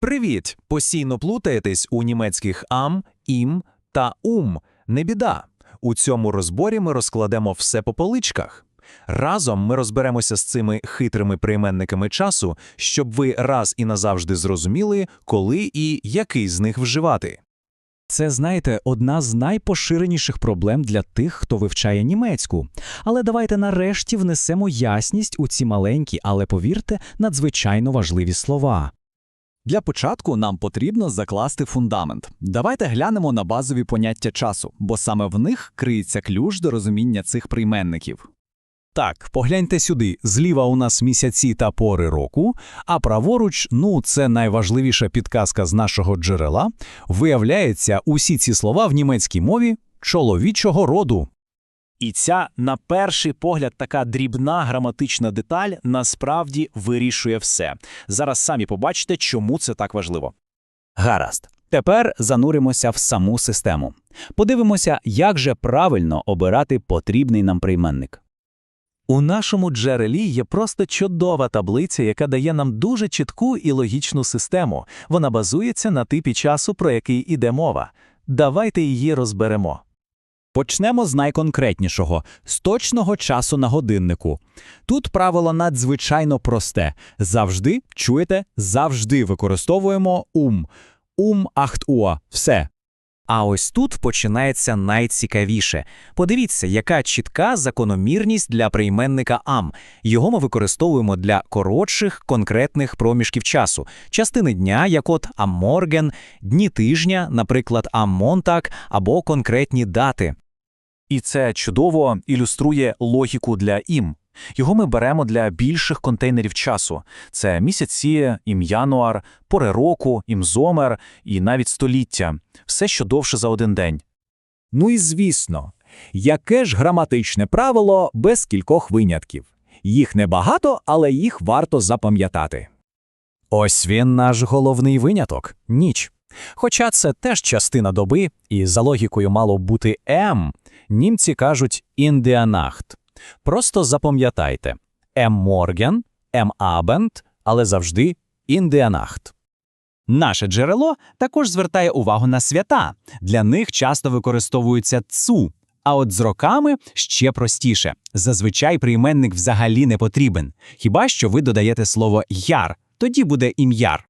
Привіт! Постійно плутаєтесь у німецьких ам, ім та ум. Не біда. У цьому розборі ми розкладемо все по поличках. Разом ми розберемося з цими хитрими прийменниками часу, щоб ви раз і назавжди зрозуміли, коли і який з них вживати. Це, знаєте, одна з найпоширеніших проблем для тих, хто вивчає німецьку. Але давайте нарешті внесемо ясність у ці маленькі, але повірте, надзвичайно важливі слова. Для початку нам потрібно закласти фундамент. Давайте глянемо на базові поняття часу, бо саме в них криється ключ до розуміння цих прийменників. Так, погляньте сюди. Зліва у нас місяці та пори року, а праворуч, ну, це найважливіша підказка з нашого джерела. Виявляється, усі ці слова в німецькій мові чоловічого роду. І ця, на перший погляд, така дрібна граматична деталь насправді вирішує все. Зараз самі побачите, чому це так важливо. Гаразд. Тепер зануримося в саму систему. Подивимося, як же правильно обирати потрібний нам прийменник. У нашому джерелі є просто чудова таблиця, яка дає нам дуже чітку і логічну систему. Вона базується на типі часу, про який іде мова. Давайте її розберемо. Почнемо з найконкретнішого з точного часу на годиннику. Тут правило надзвичайно просте. Завжди, чуєте, завжди використовуємо ум. Ум ахт уа. Все. А ось тут починається найцікавіше. Подивіться, яка чітка закономірність для прийменника ам. Його ми використовуємо для коротших конкретних проміжків часу, частини дня, як от амморген, дні тижня, наприклад, аммонтак або конкретні дати. І це чудово ілюструє логіку для ім. Його ми беремо для більших контейнерів часу. Це місяці, ім'януар, пори року, імзомер і навіть століття. Все, що довше за один день. Ну і звісно, яке ж граматичне правило без кількох винятків. Їх небагато, але їх варто запам'ятати. Ось він наш головний виняток – ніч. Хоча це теж частина доби, і за логікою мало бути «ем», німці кажуть «in der Nacht». Просто запам'ятайте «ем Morgen», «ем Abend», але завжди «in der Nacht». Наше джерело також звертає увагу на свята. Для них часто використовується цу. А от з роками ще простіше. Зазвичай прийменник взагалі не потрібен. Хіба що ви додаєте слово яр, тоді буде ім'яр.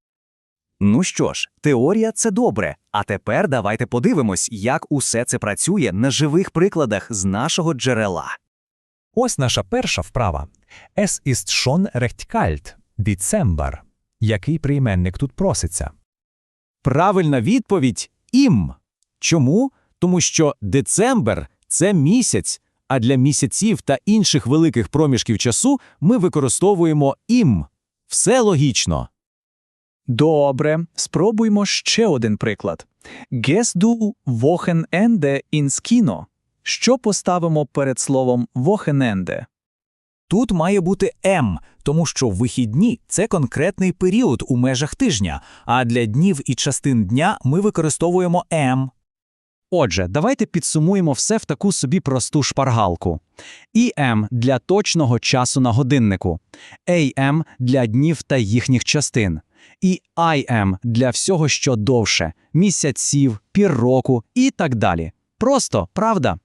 Ну що ж, теорія це добре. А тепер давайте подивимось, як усе це працює на живих прикладах з нашого джерела. Ось наша перша вправа. Es ist schon recht kalt. Dezember. Який прийменник тут проситься? Правильна відповідь ім. Чому? Тому що децембер це місяць, а для місяців та інших великих проміжків часу ми використовуємо ім. Все логічно. Добре, спробуймо ще один приклад. Gehst du Wochenende ins Kino? Що поставимо перед словом Wochenende? Тут має бути М, тому що вихідні це конкретний період у межах тижня, а для днів і частин дня ми використовуємо М. Отже, давайте підсумуємо все в таку собі просту шпаргалку. «ІМ» – для точного часу на годиннику, «АМ» – для днів та їхніх частин, і «IM» – для всього, що довше – місяців, пір року і так далі. Просто, правда?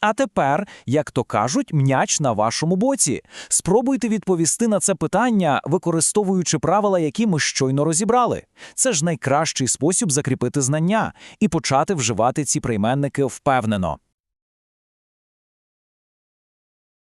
А тепер, як то кажуть, м'яч на вашому боці. Спробуйте відповісти на це питання, використовуючи правила, які ми щойно розібрали. Це ж найкращий спосіб закріпити знання і почати вживати ці прийменники впевнено.